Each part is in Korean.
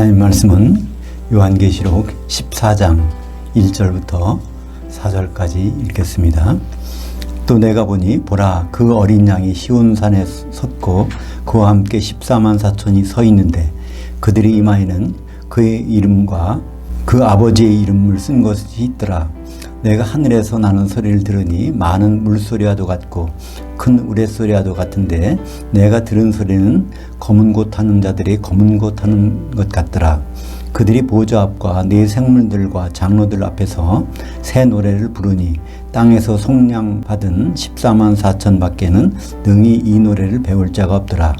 하나님 말씀은 요한계시록 14장 1절부터 4절까지 읽겠습니다. 또 내가 보니 보라 그 어린 양이 시온산에 섰고 그와 함께 14만 4천이 서 있는데 그들의 이마에는 그의 이름과 그 아버지의 이름을 쓴 것이 있더라. 내가 하늘에서 나는 소리를 들으니 많은 물소리와도 같고 큰 우레소리와도 같은데 내가 들은 소리는 검은 곳 타는 자들이 검은 곳 타는 것 같더라. 그들이 보좌 앞과 네 생물들과 장로들 앞에서 새 노래를 부르니 땅에서 속량 받은 14만 4천 밖에는 능히 이 노래를 배울 자가 없더라.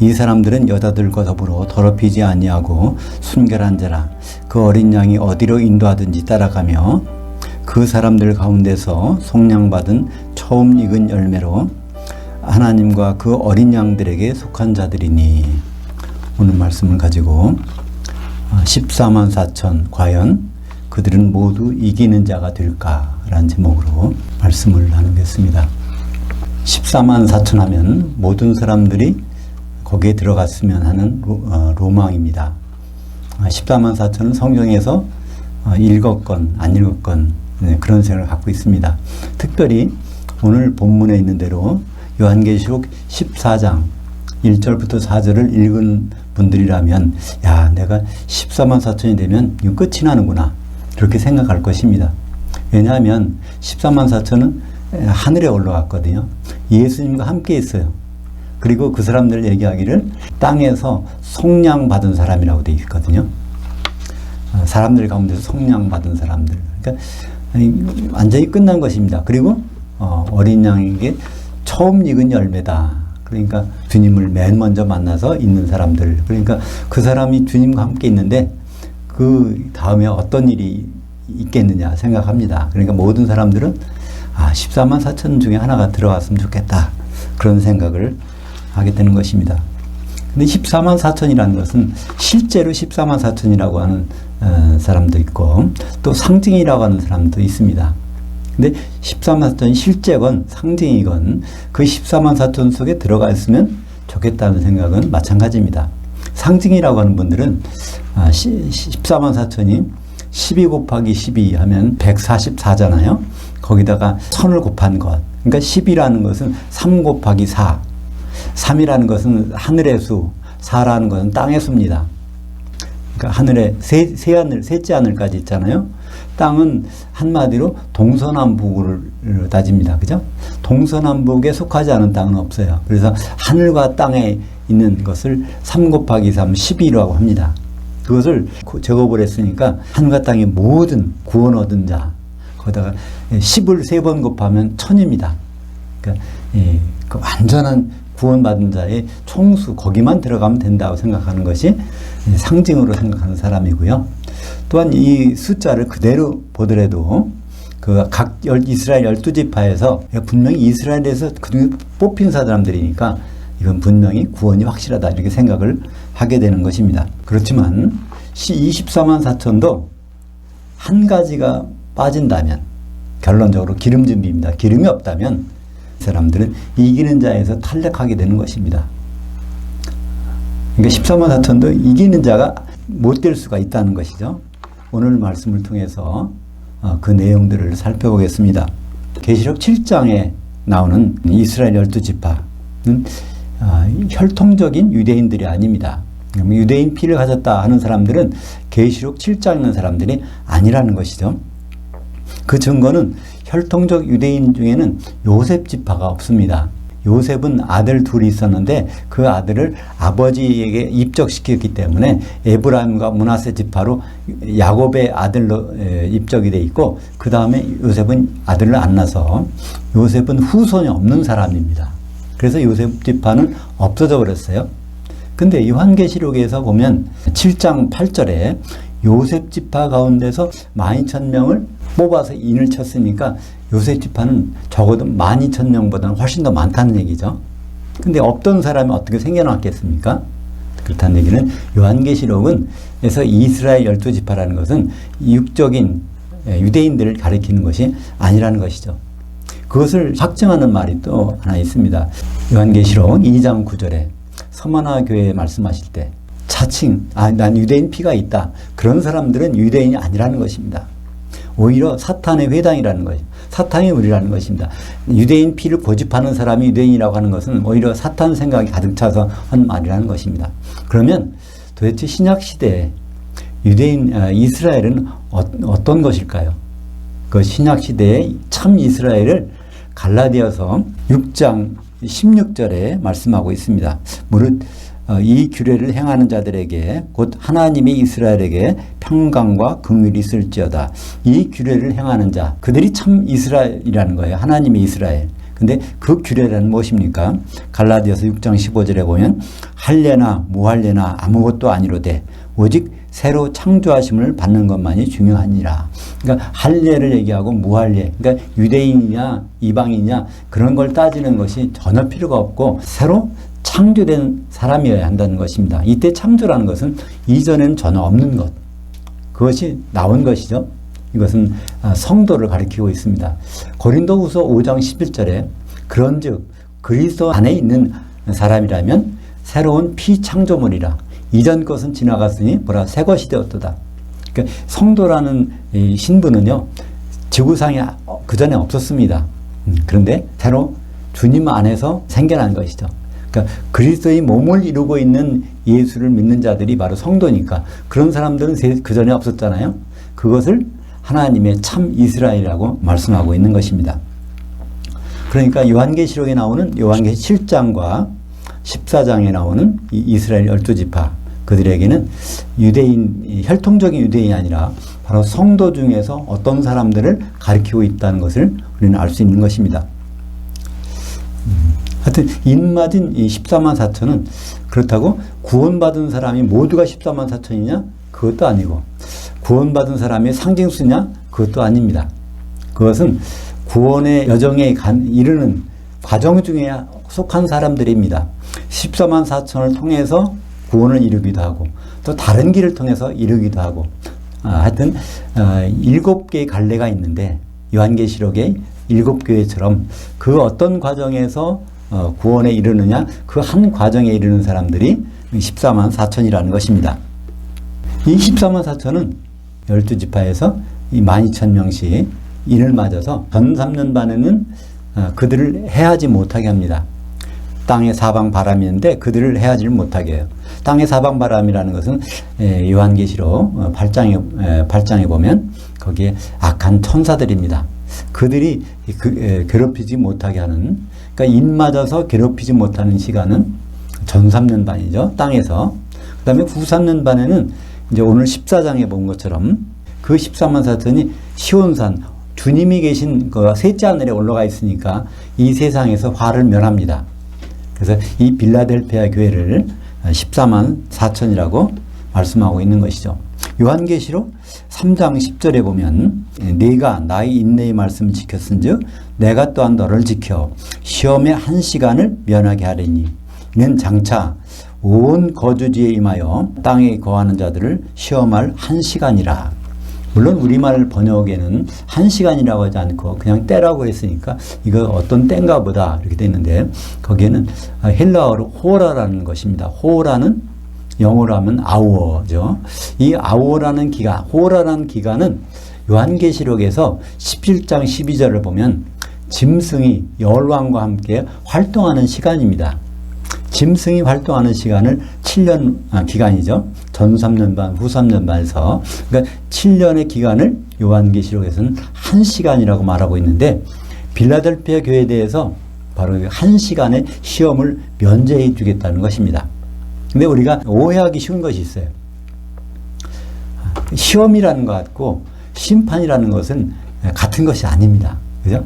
이 사람들은 여자들과 더불어 더럽히지 아니하고 순결한 자라. 그 어린 양이 어디로 인도하든지 따라가며 그 사람들 가운데서 속량받은 처음 익은 열매로 하나님과 그 어린 양들에게 속한 자들이니 오늘 말씀을 가지고 14만 4천 과연 그들은 모두 이기는 자가 될까라는 제목으로 말씀을 나누겠습니다. 14만 4천 하면 모든 사람들이 거기에 들어갔으면 하는 로, 어, 망입니다 14만 4천은 성경에서 어, 읽었건 안 읽었건 네, 그런 생각을 갖고 있습니다. 특별히 오늘 본문에 있는 대로 요한계시록 14장 1절부터 4절을 읽은 분들이라면 야 내가 14만 4천이 되면 이거 끝이 나는구나 그렇게 생각할 것입니다. 왜냐하면 14만 4천은 하늘에 올라갔거든요. 예수님과 함께 있어요. 그리고 그 사람들 얘기하기를 땅에서 속량 받은 사람이라고 되어 있거든요. 어, 사람들 가운데서 속량 받은 사람들. 그러니까 완전히 끝난 것입니다. 그리고 어, 린 양에게 처음 익은 열매다. 그러니까 주님을 맨 먼저 만나서 있는 사람들. 그러니까 그 사람이 주님과 함께 있는데 그 다음에 어떤 일이 있겠느냐 생각합니다. 그러니까 모든 사람들은 아, 14만 4천 중에 하나가 들어갔으면 좋겠다. 그런 생각을 하게 되는 것입니다. 근데 14만 4천이라는 것은 실제로 14만 4천이라고 하는 어, 사람도 있고 또 상징이라고 하는 사람도 있습니다. 근데 14만 4천 실제건 상징이건 그 14만 4천 속에 들어가 있으면 좋겠다는 생각은 마찬가지입니다. 상징이라고 하는 분들은 14만 아, 4천이 12 곱하기 12 하면 144잖아요. 거기다가 선을 곱한 것. 그러니까 10이라는 것은 3 곱하기 4. 3이라는 것은 하늘의 수, 4라는 것은 땅의 수입니다. 그러니까 하늘에 세, 세 하늘, 셋째 하늘까지 있잖아요. 땅은 한마디로 동서남북을 따집니다. 그죠? 동서남북에 속하지 않은 땅은 없어요. 그래서 하늘과 땅에 있는 것을 3 곱하기 3, 12라고 합니다. 그것을 적어을 했으니까 하늘과 땅의 모든 구원 얻은 자, 거기다가 10을 세번 곱하면 천입니다. 그러니까 예, 그 완전한 구원받은 자의 총수 거기만 들어가면 된다고 생각하는 것이 상징으로 생각하는 사람이고요. 또한 이 숫자를 그대로 보더라도 그 각 이스라엘 열두 지파에서 분명히 이스라엘에서 그중에 뽑힌 사람들이니까 이건 분명히 구원이 확실하다 이렇게 생각을 하게 되는 것입니다. 그렇지만 24만 4천도 한 가지가 빠진다면 결론적으로 기름 준비입니다. 기름이 없다면 사람들은 이기는 자에서 탈락하게 되는 것입니다. 그러니까 14만 4천도 이기는 자가 못 될 수가 있다는 것이죠. 오늘 말씀을 통해서 어, 그 내용들을 살펴보겠습니다. 계시록 7장에 나오는 이스라엘 열두 지파는 어, 혈통적인 유대인들이 아닙니다. 유대인 피를 가졌다 하는 사람들은 계시록 7장에 있는 사람들이 아니라는 것이죠. 그 증거는 혈통적 유대인 중에는 요셉 지파가 없습니다. 요셉은 아들 둘이 있었는데 그 아들을 아버지에게 입적시켰기 때문에 에브라임과 문하세 지파로 야곱의 아들로 입적이 돼 있고 그 다음에 요셉은 아들을 안 낳아서 요셉은 후손이 없는 사람입니다. 그래서 요셉 지파는 없어져 버렸어요. 근데 요한계시록에서 보면 7장 8절에 요셉 지파 가운데서 12,000명을 뽑아서 인을 쳤으니까 요셉 지파는 적어도 12,000명보다는 훨씬 더 많다는 얘기죠. 근데 없던 사람이 어떻게 생겨났겠습니까? 그렇다는 얘기는 요한계시록은 에서 이스라엘 열두 지파라는 것은 육적인 예, 유대인들을 가리키는 것이 아니라는 것이죠. 그것을 확증하는 말이 또 하나 있습니다. 요한계시록 2장 9절에 서만화 교회 말씀하실 때 자칭 아, 난 유대인 피가 있다. 그런 사람들은 유대인이 아니라는 것입니다. 오히려 사탄의 회당이라는 것이 사탄의 우리라는 것입니다. 유대인 피를 고집하는 사람이 유대인이라고 하는 것은 오히려 사탄 생각이 가득 차서 한 말이라는 것입니다. 그러면 도대체 신약 시대에 유대인 아, 이스라엘은 어, 떤 것일까요? 그 신약 시대의 참 이스라엘을 갈라디아서 6장 16절에 말씀하고 있습니다. 무릇 어, 이 규례를 행하는 자들에게 곧 하나님의 이스라엘에게 평강과 긍휼이 있을지어다. 이 규례를 행하는 자, 그들이 참 이스라엘이라는 거예요. 하나님의 이스라엘. 근데 그 규례라는 무엇입니까? 갈라디아서 6장 15절에 보면 할례나 무할례나 아무것도 아니로되 오직 새로 창조하심을 받는 것만이 중요하니라. 그러니까 할례를 얘기하고 무할례, 그러니까 유대인이냐 이방이냐 그런 걸 따지는 것이 전혀 필요가 없고 새로 창조된 사람이어야 한다는 것입니다. 이때 창조라는 것은 이전에는 전혀 없는 것. 그것이 나온 것이죠. 이것은 아, 성도를 가리키고 있습니다. 고린도후서 5장 11절에 그런즉 그리스도 안에 있는 사람이라면 새로운 피창조물이라 이전 것은 지나갔으니 보라 새 것이 되었도다. 그러니까 성도라는 신분은요 지구상에 그 전에 없었습니다. 음, 그런데 새로 주님 안에서 생겨난 것이죠. 그러니까 그리스도의 몸을 이루고 있는 예수를 믿는 자들이 바로 성도니까 그런 사람들은 그 전에 없었잖아요. 그것을 하나님의 참 이스라엘이라고 말씀하고 있는 것입니다. 그러니까 요한계시록에 나오는 요한계시 7장과 14장에 나오는 이스라엘 열두 지파 그들에게는 유대인 혈통적인 유대인이 아니라 바로 성도 중에서 어떤 사람들을 가리키고 있다는 것을 우리는 알 수 있는 것입니다. 하여튼 인맞은 이 14만 4천은 그렇다고 구원받은 사람이 모두가 14만 4천이냐? 그것도 아니고 구원받은 사람의 상징수냐? 그것도 아닙니다. 그것은 구원의 여정에 간, 이르는 과정 중에 속한 사람들입니다. 14만 4천을 통해서 구원을 이루기도 하고 또 다른 길을 통해서 이루기도 하고 아, 하여튼 아, 일곱 개의 갈래가 있는데 요한계시록의 일곱 교회처럼 그 어떤 과정에서 어, 구원에 이르느냐 그 한 과정에 이르는 사람들이 14만 4천이라는 것입니다. 이 14만 4천은 12지파에서 이 12,000명씩 인을 맞아서 전 3년 반에는 어, 그들을 해하지 못하게 합니다. 땅의 사방 바람이는데 그들을 해하지 못하게 해요. 땅의 사방 바람이라는 것은 요한계시록 8장에, 8장에 보면 거기에 악한 천사들입니다. 그들이 그, 괴롭히지 못하게 하는 그러니까 입 맞아서 괴롭히지 못하는 시간은 전 3년 반이죠. 땅에서. 그 다음에 후 3년 반에는 이제 오늘 14장에 본 것처럼 그 14만 사천이 시온산 주님이 계신 그 셋째 하늘에 올라가 있으니까 이 세상에서 화를 면합니다. 그래서 이 빌라델피아 교회를 14만 4천이라고 말씀하고 있는 것이죠. 요한계시록 3장 10절에 보면 네가 나의 인내의 말씀을 지켰은즉 내가 또한 너를 지켜 시험의 한 시간을 면하게 하리니 이는 장차 온 거주지에 임하여 땅에 거하는 자들을 시험할 한 시간이라. 물론 우리말 번역에는 한 시간이라고 하지 않고 그냥 때라고 했으니까 이거 어떤 때인가 보다 이렇게 돼 있는데 거기에는 헬라어로 호라라는 것입니다. 호라는 영어로 하면 아우어죠. 이 아우어라는 기간, 호라라는 기간은 요한계시록에서 11장 12절을 보면 짐승이 열왕과 함께 활동하는 시간입니다. 짐승이 활동하는 시간을 7년 아, 기간이죠. 전 3년 반, 후 3년 반에서 그러니까 7년의 기간을 요한계시록에서는 1시간이라고 말하고 있는데 빌라델피아 교회에 대해서 바로 1시간의 시험을 면제해 주겠다는 것입니다. 근데 우리가 오해하기 쉬운 것이 있어요. 시험이라는 것 같고 심판이라는 것은 같은 것이 아닙니다. 그죠?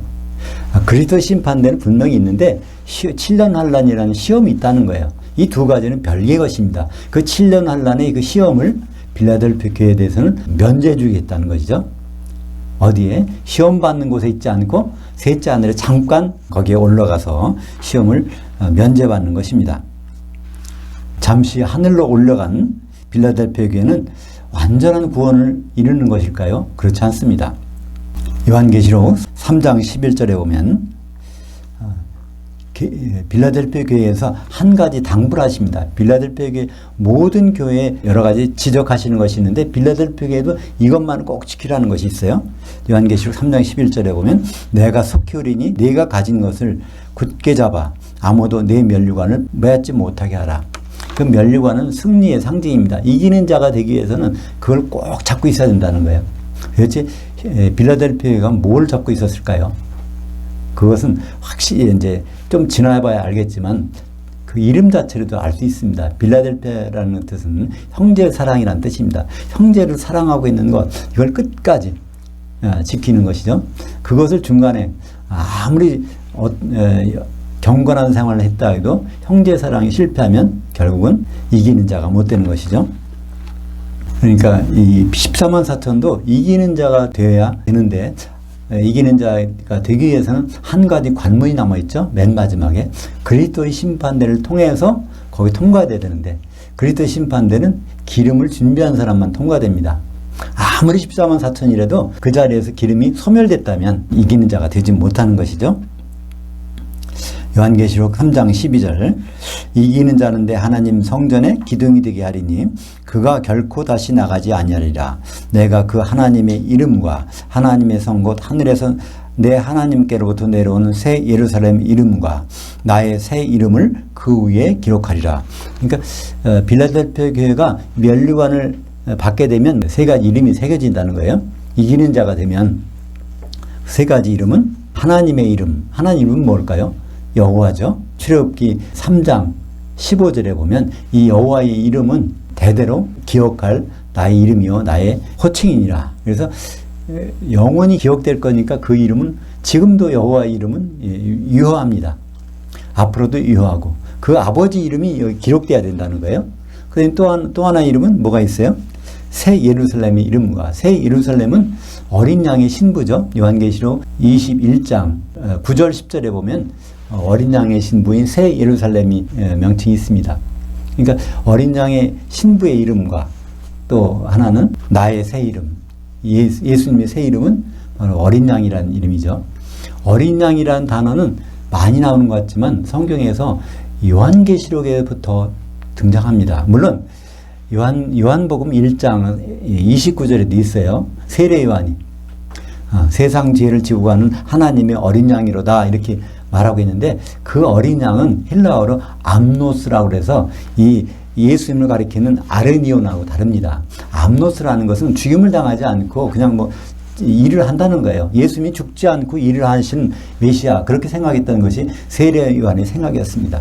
그리스도 심판대는 분명히 있는데 7년 환란이라는 시험이 있다는 거예요. 이 두 가지는 별개의 것입니다. 그 7년 환란의 그 시험을 빌라델피 교회에 대해서는 면제해 주겠다는 것이죠. 어디에 시험 받는 곳에 있지 않고 셋째 하늘에 잠깐 거기에 올라가서 시험을 어, 면제받는 것입니다. 잠시 하늘로 올라간 빌라델피아 교회는 완전한 구원을 이루는 것일까요? 그렇지 않습니다. 요한계시록 3장 11절에 보면 게- 빌라델피아 교회에서 한 가지 당부를 하십니다. 빌라델피아 교회 모든 교회에 여러 가지 지적하시는 것이 있는데 빌라델피아 교회도 이것만 꼭 지키라는 것이 있어요. 요한계시록 3장 11절에 보면 내가 속히 오리니 네가 가진 것을 굳게 잡아 아무도 내 면류관을 매지 못하게 하라. 그 면류관은 승리의 상징입니다. 이기는 자가 되기 위해서는 그걸 꼭 잡고 있어야 된다는 거예요. 도대체 에, 빌라델피아가 뭘 잡고 있었을까요? 그것은 확실히 이제 좀 지나봐야 알겠지만 그 이름 자체로도 알 수 있습니다. 빌라델피아라는 뜻은 형제 사랑이라는 뜻입니다. 형제를 사랑하고 있는 것 이걸 끝까지 아, 지키는 것이죠. 그것을 중간에 아무리 어, 에, 경건한 생활을 했다 해도 형제 사랑이 실패하면 결국은 이기는 자가 못 되는 것이죠. 그러니까 이 14만 4천도 이기는 자가 되어야 되는데 에, 이기는 자가 되기 위해서는 한 가지 관문이 남아 있죠. 맨 마지막에 그리스도의 심판대를 통해서 거기 통과돼야 되는데 그리스도의 심판대는 기름을 준비한 사람만 통과됩니다. 아무리 14만 4천이라도 그 자리에서 기름이 소멸됐다면 이기는 자가 되지 못하는 것이죠. 요한계시록 3장 12절 이기는 자는 내 하나님 성전에 기둥이 되게 하리니 그가 결코 다시 나가지 아니하리라 내가 그 하나님의 이름과 하나님의 성 곧 하늘에서 내 하나님께로부터 내려오는 새 예루살렘 이름과 나의 새 이름을 그 위에 기록하리라 그러니까 어, 빌라델피아 교회가 멸류관을 어, 받게 되면 세 가지 이름이 새겨진다는 거예요 이기는 자가 되면 세 가지 이름은 하나님의 이름. 하나님 이름은 뭘까요? 여호와죠. 출애굽기 3장 15절에 보면 이 여호와의 이름은 대대로 기억할 나의 이름이요 나의 호칭이니라. 그래서 에, 영원히 기억될 거니까 그 이름은 지금도 여호와의 이름은 예, 유효합니다. 앞으로도 유효하고 그 아버지 이름이 기록돼야 된다는 거예요. 그다음 또, 한, 또 하나 이름은 뭐가 있어요? 새 예루살렘의 이름과 새 예루살렘은 어린 양의 신부죠. 요한계시록 21장 9절 10절에 보면 어, 어린 양의 신부인 새 예루살렘이 에, 명칭이 있습니다. 그러니까 어린 양의 신부의 이름과 또 하나는 나의 새 이름. 예수, 예수님의 새 이름은 바로 어린 양이라는 이름이죠. 어린 양이라는 단어는 많이 나오는 것 같지만 성경에서 요한계시록에부터 등장합니다. 물론 요한 요한복음 1장 29절에도 있어요. 세례 요한이 어, 세상 죄를 지고 가는 하나님의 어린 양이로다 이렇게 말하고 있는데 그 어린 양은 헬라어로 암노스라고 그래서 이 예수님을 가리키는 아르니온하고 다릅니다. 암노스라는 것은 죽임을 당하지 않고 그냥 뭐 일을 한다는 거예요. 예수님이 죽지 않고 일을 하신 메시아 그렇게 생각했던 것이 세례 요한의 생각이었습니다.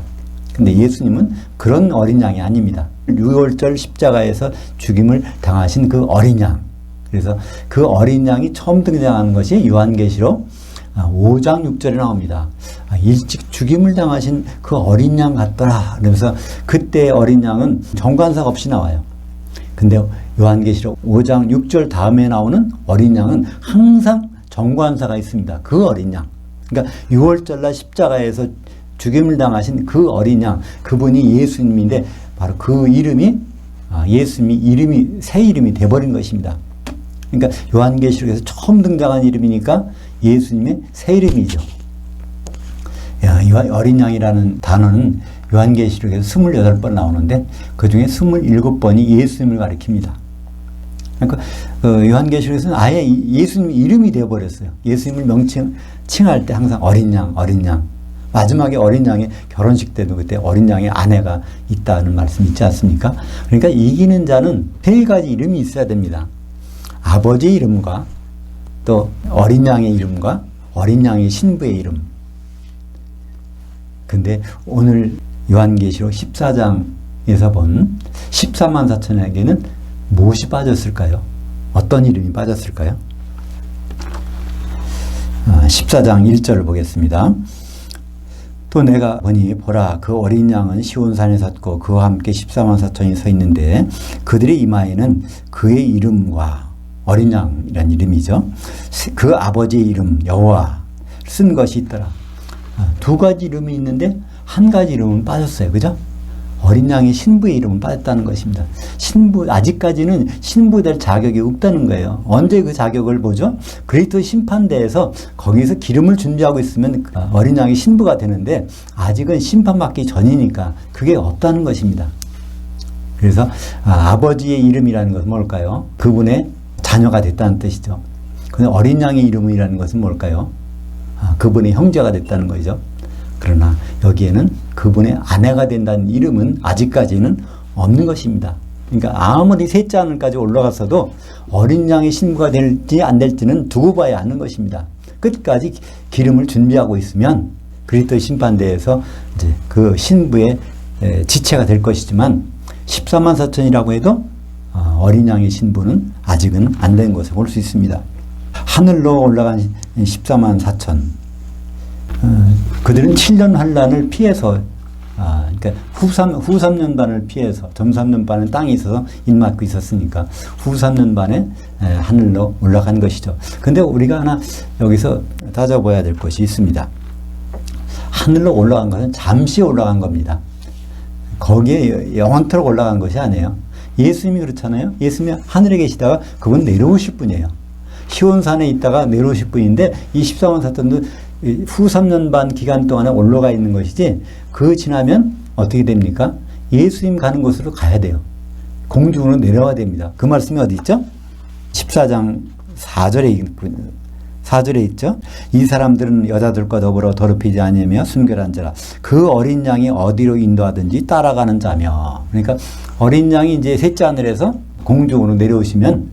근데 예수님은 그런 어린 양이 아닙니다. 6월절 십자가에서 죽임을 당하신 그 어린 양. 그래서 그 어린 양이 처음 등장하는 것이 요한계시록 5장 6절에 나옵니다. 아, 일찍 죽임을 당하신 그 어린 양 같더라. 그러면서 그때 어린 양은 정관사가 없이 나와요. 근데 요한계시록 5장 6절 다음에 나오는 어린 양은 항상 정관사가 있습니다. 그 어린 양. 그러니까 6월절날 십자가에서 죽임을 당하신 그 어린 양, 그분이 예수님인데 바로 그 이름이 아, 예수님이 이름이 새 이름이 돼버린 것입니다. 그러니까 요한계시록에서 처음 등장한 이름이니까 예수님의 새 이름이죠. 야, 이 어린 양이라는 단어는 요한계시록에서 28번 나오는데 그 중에 27번이 예수님을 가리킵니다. 그러니까 어, 요한계시록에서는 아예 예수님 이름이 되어버렸어요. 예수님을 명칭할 때 항상 어린 양, 어린 양. 마지막에 어린 양의 결혼식 때도 그때 어린 양의 아내가 있다는 말씀 있지 않습니까? 그러니까 이기는 자는 세 가지 이름이 있어야 됩니다. 아버지 이름과 또 어린 양의 이름과 어린 양의 신부의 이름. 근데 오늘 요한계시록 14장에서 본 14만 4천에게는 무엇이 빠졌을까요? 어떤 이름이 빠졌을까요? 14장 1절을 보겠습니다. 또 내가 보니 보라 그 어린 양은 시온산에 섰고 그와 함께 14만 4천이 서 있는데 그들의 이마에는 그의 이름과 어린 양이란 이름이죠. 그 아버지의 이름 여호와 쓴 것이 있더라. 두 가지 이름이 있는데 한 가지 이름은 빠졌어요. 그죠? 어린 양의 신부의 이름을 빠졌다는 것입니다. 신부 아직까지는 신부 될 자격이 없다는 거예요. 언제 그 자격을 보죠? 그리스도 심판대에서 거기서 기름을 준비하고 있으면 그 어린 양이 신부가 되는데 아직은 심판받기 전이니까 그게 없다는 것입니다. 그래서 아, 버지의 이름이라는 것은 뭘까요? 그분의 자녀가 됐다는 뜻이죠. 근데 어린 양의 이름이라는 것은 뭘까요? 아, 그분의 형제가 됐다는 거죠. 그러나 여기에는 그분의 아내가 된다는 이름은 아직까지는 없는 것입니다. 그러니까 아무리 셋째 하늘까지 올라갔어도 어린 양의 신부가 될지 안 될지는 두고 봐야 하는 것입니다. 끝까지 기름을 준비하고 있으면 그리스도 심판대에서 이제 그 신부의 에, 지체가 될 것이지만 14만 4천이라고 해도 어, 어린 양의 신부는 아직은 안 된 것을 볼 수 있습니다. 하늘로 올라간 14만 4천. 어, 그들은 7년 환란을 피해서 아, 그러니까 후 3, 후 3년 반을 피해서 점 3년 반은 땅에 있어서 입맞고 있었으니까 후 3년 반에 에, 하늘로 올라간 것이죠. 근데 우리가 하나 여기서 따져봐야 될 것이 있습니다. 하늘로 올라간 것은 잠시 올라간 겁니다. 거기에 영원토록 올라간 것이 아니에요. 예수님이 그렇잖아요. 예수님이 하늘에 계시다가 그분 내려오실 분이에요. 시온산에 있다가 내려오실 분인데 이 14만 사건도 후 3년 반 기간 동안에 올라가 있는 것이지 그 지나면 어떻게 됩니까? 예수님 가는 곳으로 가야 돼요. 공중으로 내려와야 됩니다. 그 말씀이 어디 있죠? 14장 4절에 4절에 있죠. 이 사람들은 여자들과 더불어 더럽히지 아니하며 순결한 자라. 그 어린 양이 어디로 인도하든지 따라가는 자며. 그러니까 어린 양이 이제 셋째 하늘에서 공중으로 내려오시면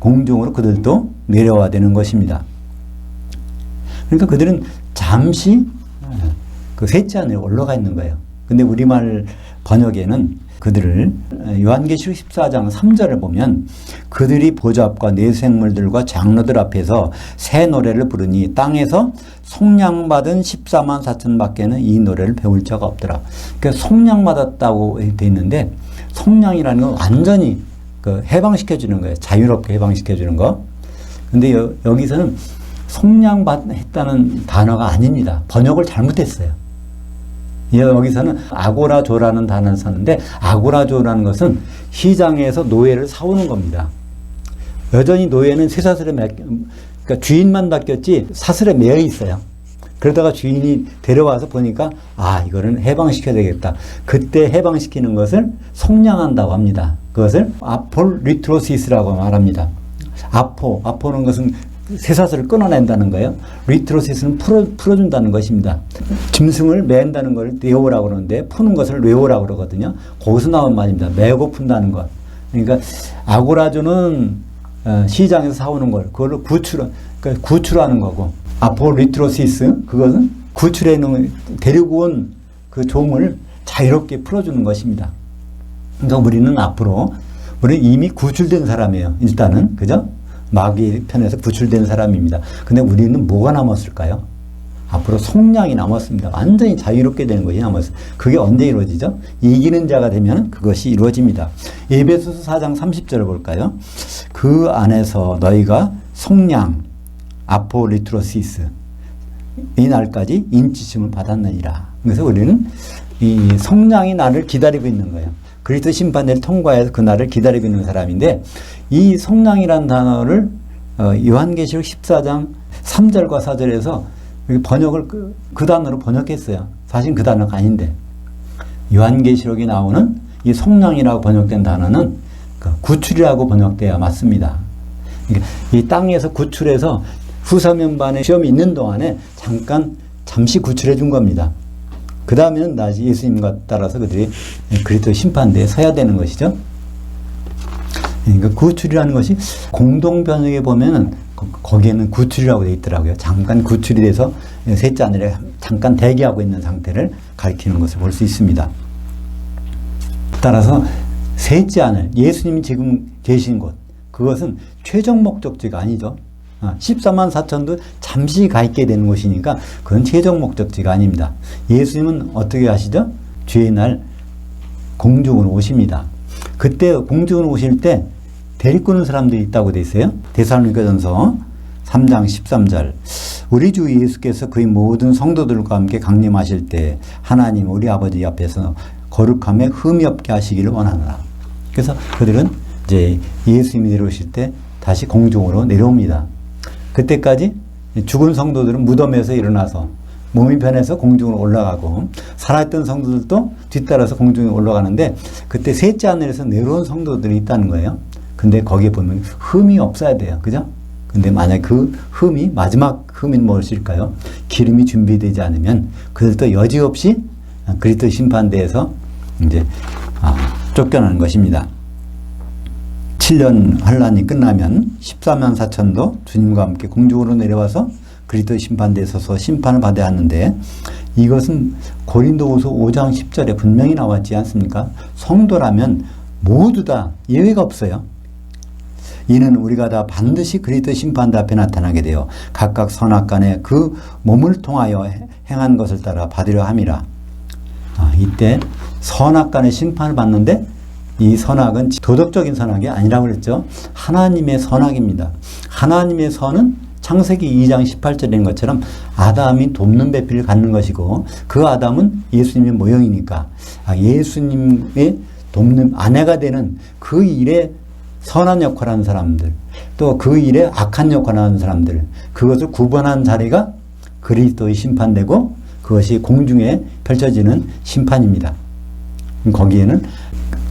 공중으로 그들도 내려와야 되는 것입니다. 그러니까 그들은 잠시 그 셋째 하늘에 올라가 있는 거예요. 근데 우리말 번역에는 그들을 요한계시록 14장 3절을 보면 그들이 보좌 앞과 내생물들과 장로들 앞에서 새 노래를 부르니 땅에서 속량받은 14만 4천 밖에는 이 노래를 배울 자가 없더라. 그러니까 속량받았다고 돼 있는데 속량이라는 건 완전히 그 해방시켜 주는 거예요. 자유롭게 해방시켜 주는 거. 근데 여, 여기서는 속량받았다는 단어가 아닙니다. 번역을 잘못했어요. 여기서는 아고라조라는 단어를 썼는데 아고라조라는 것은 시장에서 노예를 사오는 겁니다. 여전히 노예는 쇠사슬에 매, 그러니까 주인만 바뀌었지 사슬에 매여 있어요. 그러다가 주인이 데려와서 보니까 아 이거는 해방시켜야 되겠다. 그때 해방시키는 것을 속량한다고 합니다. 그것을 아폴 리트로시스라고 말합니다. 아포, 아포는 것은 쇠사슬을 끊어낸다는 거예요. 리트로시스는 풀어, 풀어준다는 것입니다. 짐승을 맨다는 걸 내오라고 그러는데 푸는 것을 외오라고 그러거든요. 거기서 나온 말입니다. 매고 푼다는 것. 그러니까 아고라주는 어, 시장에서 사오는 걸 그걸로 구출, 그러니까 구출하는 거고 아포 리트로시스 그것은 구출해 놓은 데리고 온 그 종을 자유롭게 풀어주는 것입니다. 그러니까 우리는 앞으로 우리는 이미 구출된 사람이에요. 일단은 그죠? 마귀 편에서 구출된 사람입니다. 근데 우리는 뭐가 남았을까요? 앞으로 속량이 남았습니다. 완전히 자유롭게 되는 것이 남았어요. 그게 언제 이루어지죠? 이기는 자가 되면 그것이 이루어집니다. 에베소서 4장 30절을 볼까요? 그 안에서 너희가 속량, 아포리트로시스 이 날까지 인치심을 받았느니라. 그래서 우리는 이 성량이 나를 기다리고 있는 거예요. 그리스도 심판을 통과해서 그 날을 기다리고 있는 사람인데 이 성량이라는 단어를 어, 요한계시록 14장 3절과 4절에서 번역을 그, 그 단어로 번역했어요. 사실 그 단어가 아닌데 요한계시록이 나오는 이 성량이라고 번역된 단어는 그 구출이라고 번역돼야 맞습니다. 그러니까 이 땅에서 구출해서 후사면반에 시험이 있는 동안에 잠깐 잠시 구출해 준 겁니다. 그 다음에는 다시 예수님과 따라서 그들이 그리스도 심판대에 서야 되는 것이죠. 그러니까 구출이라는 것이 공동 번역에 보면은 거기에는 구출이라고 되어 있더라고요. 잠깐 구출이 돼서 셋째 하늘에 잠깐 대기하고 있는 상태를 가리키는 것을 볼 수 있습니다. 따라서 셋째 하늘, 예수님이 지금 계신 곳, 그것은 최종 목적지가 아니죠. 14만 4천도 잠시 가 있게 되는 곳이니까 그건 최종 목적지가 아닙니다. 예수님은 어떻게 하시죠? 주의 날 공중으로 오십니다. 그때 공중으로 오실 때 데리고 오는 사람들이 있다고 돼 있어요. 데살로니가전서 3장 13절. 우리 주 예수께서 그의 모든 성도들과 함께 강림하실 때 하나님 우리 아버지 앞에서 거룩함에 흠이 없게 하시기를 원하노라. 그래서 그들은 이제 예수님이 내려오실 때 다시 공중으로 내려옵니다. 그때까지 죽은 성도들은 무덤에서 일어나서 몸이 변해서 공중으로 올라가고 살아있던 성도들도 뒤따라서 공중에 올라가는데 그때 셋째 하늘에서 내려온 성도들이 있다는 거예요. 근데 거기에 보면 흠이 없어야 돼요. 그죠? 근데 만약 그 흠이 마지막 흠이 무엇일까요? 기름이 준비되지 않으면 그들도 여지없이 그리스도 심판대에서 이제 아, 쫓겨나는 것입니다. 7년 환란이 끝나면 14만 4천도 주님과 함께 공중으로 내려와서 그리스도 심판대에 서서 심판을 받아야 하는데 이것은 고린도후서 5장 10절에 분명히 나왔지 않습니까? 성도라면 모두 다 예외가 없어요. 이는 우리가 다 반드시 그리스도 심판대 앞에 나타나게 되어 각각 선악간에 그 몸을 통하여 행한 것을 따라 받으려 함이라. 아, 이때 선악간의 심판을 받는데 이 선악은 도덕적인 선악이 아니라고 그랬죠. 하나님의 선악입니다. 하나님의 선은 창세기 2장 18절인 것처럼 아담이 돕는 배필을 갖는 것이고 그 아담은 예수님의 모형이니까 아, 예수님의 돕는 아내가 되는 그 일에 선한 역할을 하는 사람들 또 그 일에 악한 역할을 하는 사람들 그것을 구분한 자리가 그리스도의 심판되고 그것이 공중에 펼쳐지는 심판입니다. 거기에는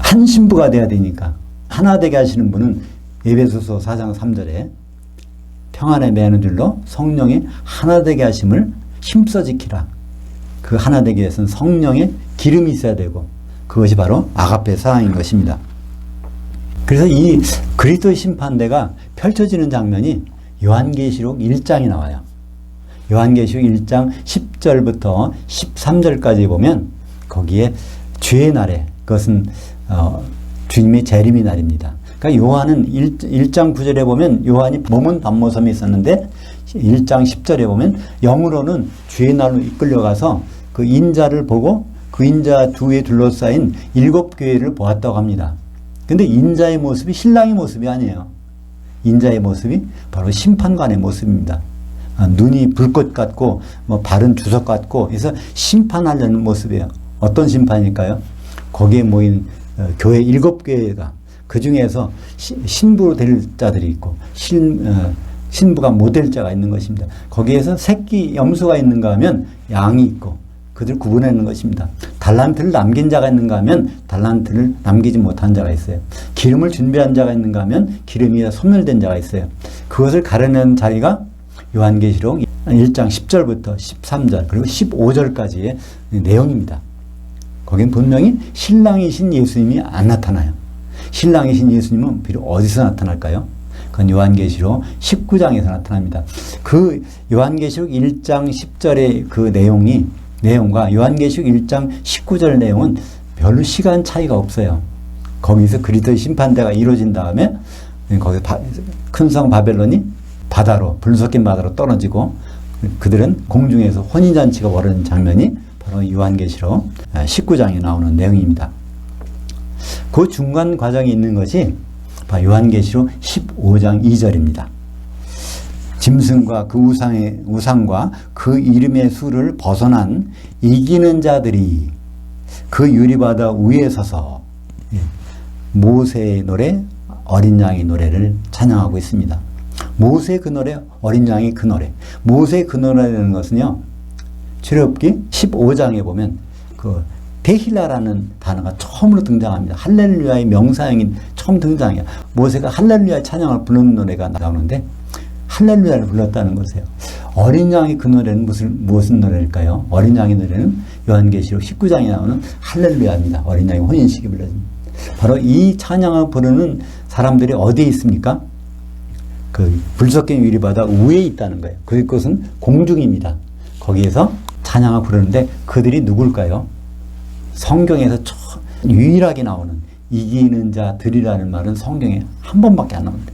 한 신부가 돼야 되니까 하나 되게 하시는 분은 에베소서 4장 3절에 평안의 매너들로 성령의 하나 되게 하심을 힘써 지키라. 그 하나 되게 위해서는 성령의 기름이 있어야 되고 그것이 바로 아가페 사랑인 것입니다. 그래서 이 그리스도의 심판대가 펼쳐지는 장면이 요한계시록 1장이 나와요. 요한계시록 1장 10절부터 13절까지 보면 거기에 주의 날에 그것은 어, 주님의 재림의 날입니다. 그러니까 요한은 1, 1장 9절에 보면 요한이 몸은 반모섬에 있었는데 1장 10절에 보면 영으로는 주의 날로 이끌려가서 그 인자를 보고 그 인자 두에 둘러싸인 일곱 교회를 보았다고 합니다. 근데 인자의 모습이 신랑의 모습이 아니에요. 인자의 모습이 바로 심판관의 모습입니다. 아, 눈이 불꽃 같고 뭐 발은 주석 같고 그래서 심판하려는 모습이에요. 어떤 심판일까요? 거기에 모인 어, 교회 일곱 교회가 그 중에서 신부로 될 자들이 있고 신, 어, 신부가 못 될 자가 있는 것입니다. 거기에서 새끼 염소가 있는가 하면 양이 있고 그들 구분하는 것입니다. 달란트를 남긴 자가 있는가 하면 달란트를 남기지 못한 자가 있어요. 기름을 준비한 자가 있는가 하면 기름이 소멸된 자가 있어요. 그것을 가려낸 자리가 요한계시록 1장 10절부터 13절 그리고 15절까지의 내용입니다. 거긴 분명히 신랑이신 예수님이 안 나타나요. 신랑이신 예수님은 비록 어디서 나타날까요? 그건 요한계시록 19장에서 나타납니다. 그 요한계시록 1장 10절의 그 내용이 내용과 요한계시록 1장 19절 내용은 별로 시간 차이가 없어요. 거기서 그리스도의 심판대가 이루어진 다음에 거기 큰 성 바벨론이 바다로 불 섞인 바다로 떨어지고 그들은 공중에서 혼인잔치가 벌어진 장면이 요한계시록 19장에 나오는 내용입니다. 그 중간 과정에 있는 것이 요한계시록 15장 2절입니다. 짐승과 그 우상의 우상과 그 이름의 수를 벗어난 이기는 자들이 그 유리바다 위에 서서 예, 모세의 노래, 어린 양의 노래를 찬양하고 있습니다. 모세 그 노래, 어린 양이 그 노래. 모세 그 노래라는 것은요. 출애굽기 15장에 보면 그 데힐라라는 단어가 처음으로 등장합니다. 할렐루야의 명사형인 처음 등장해요. 모세가 할렐루야 찬양을 부르는 노래가 나오는데 할렐루야를 불렀다는 것이에요. 어린 양이 그 노래는 무슨 무슨 노래일까요? 어린 양의 노래는 요한계시록 19장에 나오는 할렐루야입니다. 어린 양이 혼인식이 불러집니다. 바로 이 찬양을 부르는 사람들이 어디에 있습니까? 그 불석경 유리바다 위에 있다는 거예요. 그것은 공중입니다. 거기에서 찬양을 부르는데 그들이 누굴까요? 성경에서 유일하게 나오는 이기는 자들이라는 말은 성경에 한 번밖에 안 나옵니다.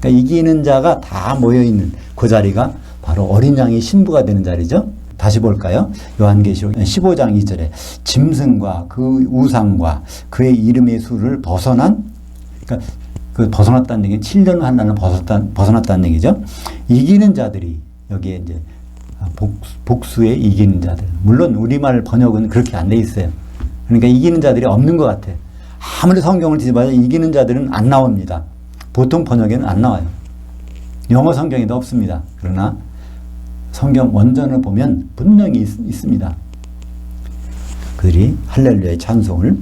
그러니까 이기는 자가 다 모여있는 그 자리가 바로 어린 양이 신부가 되는 자리죠. 다시 볼까요? 요한계시록 15장 2절에 짐승과 그 우상과 그의 이름의 수를 벗어난 그러니까 그 벗어났다는 얘기는 7년 한나는 벗었다, 벗어났다는 얘기죠. 이기는 자들이 여기에 이제 복, 복수에 이기는 자들. 물론 우리말 번역은 그렇게 안 돼 있어요. 그러니까 이기는 자들이 없는 것 같아. 아무리 성경을 뒤집어도 이기는 자들은 안 나옵니다. 보통 번역에는 안 나와요. 영어 성경에도 없습니다. 그러나 성경 원전을 보면 분명히 있, 있습니다. 그들이 할렐루야의 찬송을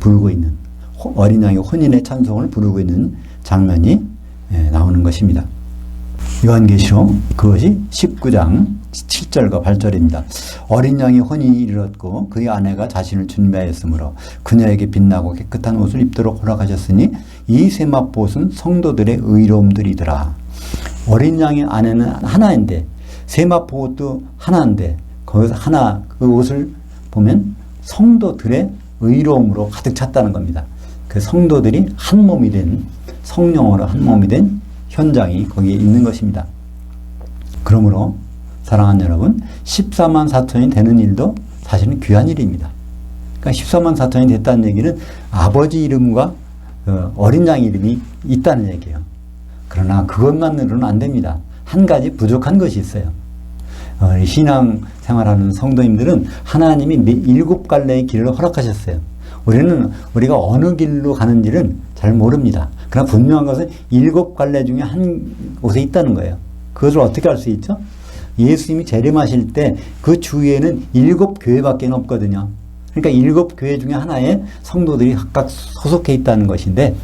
부르고 있는 호- 어린 양의 혼인의 찬송을 부르고 있는 장면이 예, 나오는 것입니다. 요한계시록 그것이 19장 7절과 8절입니다. 어린 양이 혼인이 이르렀고 그의 아내가 자신을 준비하였으므로 그녀에게 빛나고 깨끗한 옷을 입도록 허락하셨으니 이 세마포옷은 성도들의 의로움들이더라. 어린 양의 아내는 하나인데 세마포옷도 하나인데 거기서 하나 그 옷을 보면 성도들의 의로움으로 가득 찼다는 겁니다. 그 성도들이 한 몸이 된 성령으로 한 몸이 된 현장이 거기에 있는 것입니다. 그러므로 사랑하는 여러분, 14만 4천이 되는 일도 사실은 귀한 일입니다. 그러니까 14만 4천이 됐다는 얘기는 아버지 이름과 어, 어린 양 이름이 있다는 얘기예요. 그러나 그것만으로는 안 됩니다. 한 가지 부족한 것이 있어요. 어, 신앙 생활하는 성도님들은 하나님이 매- 일곱 갈래의 길을 허락하셨어요. 우리는 우리가 어느 길로 가는지는 잘 모릅니다. 그러나 분명한 것은 일곱 갈래 중에 한 곳에 있다는 거예요. 그것을 어떻게 알 수 있죠? 예수님이 재림하실 때 그 주위에는 일곱 교회밖에 없거든요. 그러니까 일곱 교회 중에 하나에 성도들이 각각 소속해 있다는 것인데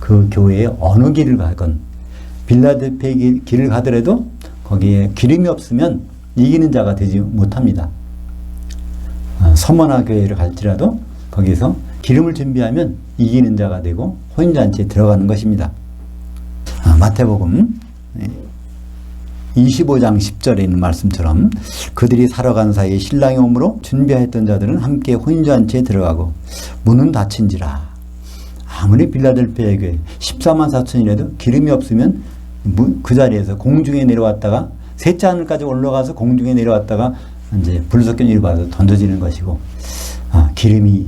그 교회에 어느 길을 가건 빌라델피아 길- 길을 가더라도 거기에 기름이 없으면 이기는 자가 되지 못합니다. 어, 서머나 교회를 갈지라도 거기서 기름을 준비하면 이기는 자가 되고 혼인잔치에 들어가는 것입니다. 아, 마태복음 25장 10절에 있는 말씀처럼 그들이 살아간 사이에 신랑이 오므로 준비하였던 자들은 함께 혼인잔치에 들어가고 문은 닫힌지라 아무리 빌라델피아 교회 14만 4천이라도 기름이 없으면 무- 그 자리에서 공중에 내려왔다가 셋째 하늘까지 올라가서 공중에 내려왔다가 이제 불석견 일받아 던져지는 것이고 아, 기름이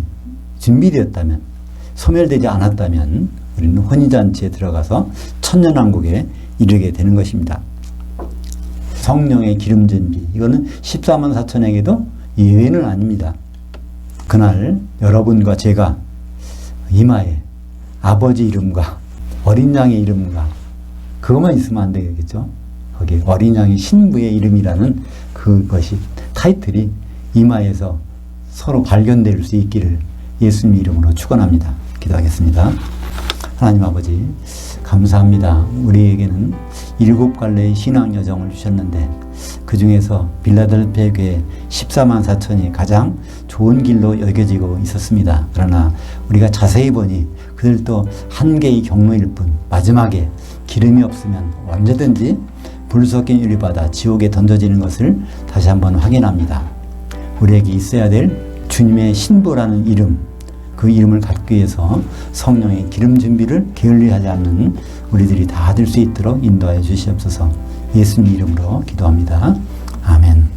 준비되었다면 소멸되지 않았다면 우리는 혼인잔치에 들어가서 천년왕국에 이르게 되는 것입니다. 성령의 기름 준비 이거는 14만 4천에게도 예외는 아닙니다. 그날 여러분과 제가 이마에 아버지 이름과 어린 양의 이름과 그것만 있으면 안 되겠죠. 거기 어린 양의 신부의 이름이라는 그것이 타이틀이 이마에서 서로 발견될 수 있기를 예수님 이름으로 축원합니다. 기도하겠습니다. 하나님 아버지 감사합니다. 우리에게는 일곱 갈래의 신앙 여정을 주셨는데 그 중에서 빌라델피아 교회 14만 4천이 가장 좋은 길로 여겨지고 있었습니다. 그러나 우리가 자세히 보니 그들도 한 개의 경로일 뿐 마지막에 기름이 없으면 언제든지 불속인 유리받아 지옥에 던져지는 것을 다시 한번 확인합니다. 우리에게 있어야 될 주님의 신부라는 이름, 그 이름을 갖기 위해서 성령의 기름 준비를 게을리하지 않는 우리들이 다 될 수 있도록 인도하여 주시옵소서. 예수님 이름으로 기도합니다. 아멘.